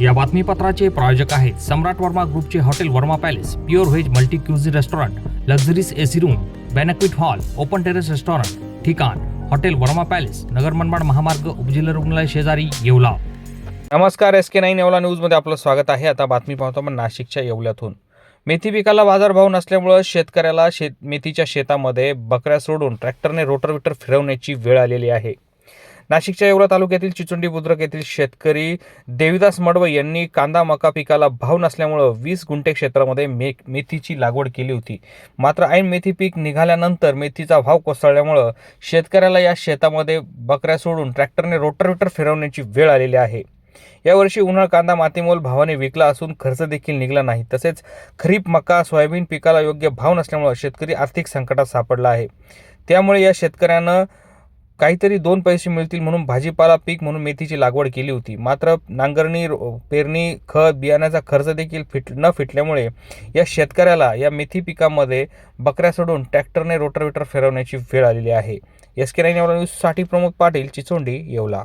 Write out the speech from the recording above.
या बातमीपत्राचे प्रायोजक आहेत सम्राट वर्मा ग्रुपचे hotel Verma palace pure veg multi cuisine restaurant luxuries AC room banquet hall open terrace restaurant ठिकाण hotel Verma palace Nagar Manmad महामार्ग उपजिल्हा रुग्णालय शेजारी येवला. नमस्कार एस के नाईन येवला न्यूजमध्ये आपलं स्वागत आहे. आता बातमी पाहतो मग नाशिकच्या येवल्यातून. मेथी पिकाला बाजारभाव नसल्यामुळं शेतकऱ्याला शेत मेथीच्या शेतामध्ये बकऱ्या सोडून ट्रॅक्टरने रोटरविटर फिरवण्याची वेळ आलेली आहे. नाशिकच्या येवला तालुक्यातील चिचुंडी बुद्रक येथील शेतकरी देविदास मडव यांनी कांदा मका पिकाला भाव नसल्यामुळं वीस गुंठे क्षेत्रामध्ये मे मेथीची लागवड केली होती. मात्र ऐन मेथी पीक निघाल्यानंतर मेथीचा भाव कोसळल्यामुळं शेतकऱ्याला या शेतामध्ये बकऱ्या सोडून ट्रॅक्टरने रोटरवेटर फिरवण्याची वेळ आलेली आहे. यावर्षी उन्हाळ कांदा मातीमोल भावाने विकला असून खर्च देखील निघाला नाही. तसेच खरीप मका सोयाबीन पिकाला योग्य भाव नसल्यामुळे शेतकरी आर्थिक संकटात सापडला आहे. त्यामुळे या शेतकऱ्यानं काहीतरी दोन पैसे मिळतील म्हणून भाजीपाला पीक म्हणून मेथीची लागवड केली होती. मात्र नांगरणी रो- पेरणी खत बियाण्याचा खर्च देखील फिट न फिटल्यामुळे या शेतकऱ्याला या मेथी पिकामध्ये बकऱ्या सोडून ट्रॅक्टरने रोटरवेटर फिरवण्याची वेळ आलेली आहे. एस के नाईन न्यूजसाठी प्रमोद पाटील चिचोंडी येवला.